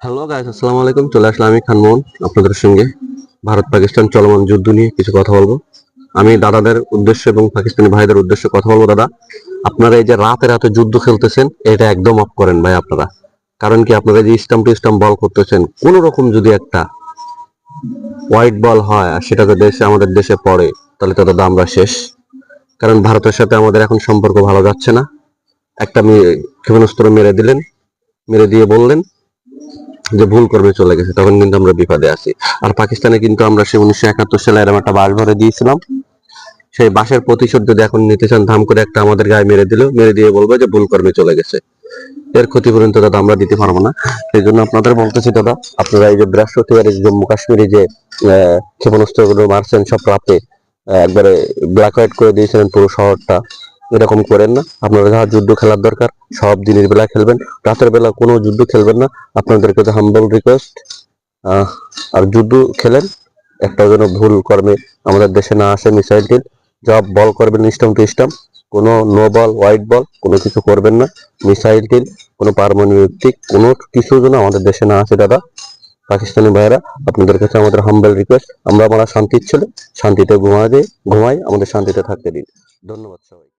Hello guys আসসালামু আলাইকুম চলে আসলাম আমি খানমোহন আপনাদের সঙ্গে। ভারত পাকিস্তান চলমান যুদ্ধ নিয়ে কিছু কথা বলব। আমি দাদাদের উদ্দেশ্য এবং পাকিস্তানি ভাইদের উদ্দেশ্যে কথা বলব, দাদা। আপনারা এই যে রাতে রাতে যুদ্ধ খেলতেছেন, এটা একদম অফ করেন ভাই আপনারা। কারণ কি আপনারা যে স্টাম্প টু স্টাম্প বল করতেছেন, কোন রকম যদি একটা হোয়াইট বল হয় আর সেটা তো দেশে, আমাদের দেশে পড়ে, তাহলে তো দাদা আমরা শেষ। কারণ ভারতের সাথে আমাদের এখন সম্পর্ক ভালো যাচ্ছে না। একটা ক্ষেপণাস্ত্র মেরে দিলেন, মেরে দিয়ে বললেন যে ভুল করবে চলে গেছে, তখন কিন্তু আমরা বিপদে আছি। আর পাকিস্তানে কিন্তু আমরা সেই উনিশশো একাত্তর সালে এরকম একটা বাস ভরে দিয়েছিলাম। সেই বাসের প্রতিশোধ যদি এখন নিতে চান, ধাম করে একটা আমাদের গায়ে মেরে দিল, মেরে দিয়ে বলবে যে ভুল কর্মে চলে গেছে। এর ক্ষতিপূরণ তো দাদা আমরা দিতে পারব না। সেই জন্য আপনাদের বলতেছি দাদা, আপনারা এই যে বৃহস্পতিবার জম্মু কাশ্মীরে যে ক্ষেপণাস্ত্রগুলো মারছেন সব রাতে একবারে ব্ল্যাক হোয়াইট করে দিয়েছিলেন পুরো শহরটা। এরকম করেন না। আপনারা যারা যুদ্ধ খেলার দরকার, সব দিনের বেলা খেলবেন। রাতের বেলা কোনো যুদ্ধ খেলবেন না। আপনাদেরকে তো হাম্বল রিকোয়েস্ট আর যুদ্ধ খেলেন একটা যেন ভুল কর্মে আমাদের দেশে না আসে মিসাইল টিল যা বল করবেন স্টাম টু স্টাম কোনো নো বল হোয়াইট বল কোনো কিছু করবেন না। মিসাইল টিল কোনো পারমাণবিক কোনো কিছু যেন আমাদের দেশে না আসে, দাদা। পাকিস্তানি ভাইয়েরা, আপনাদের কাছে আমাদের হাম্বল রিকোয়েস্ট আমরা আমরা শান্তির ছেলে, শান্তিতে ঘুমা দিয়ে ঘুমাই আমাদের শান্তিতে থাকতে দিন। ধন্যবাদ সবাই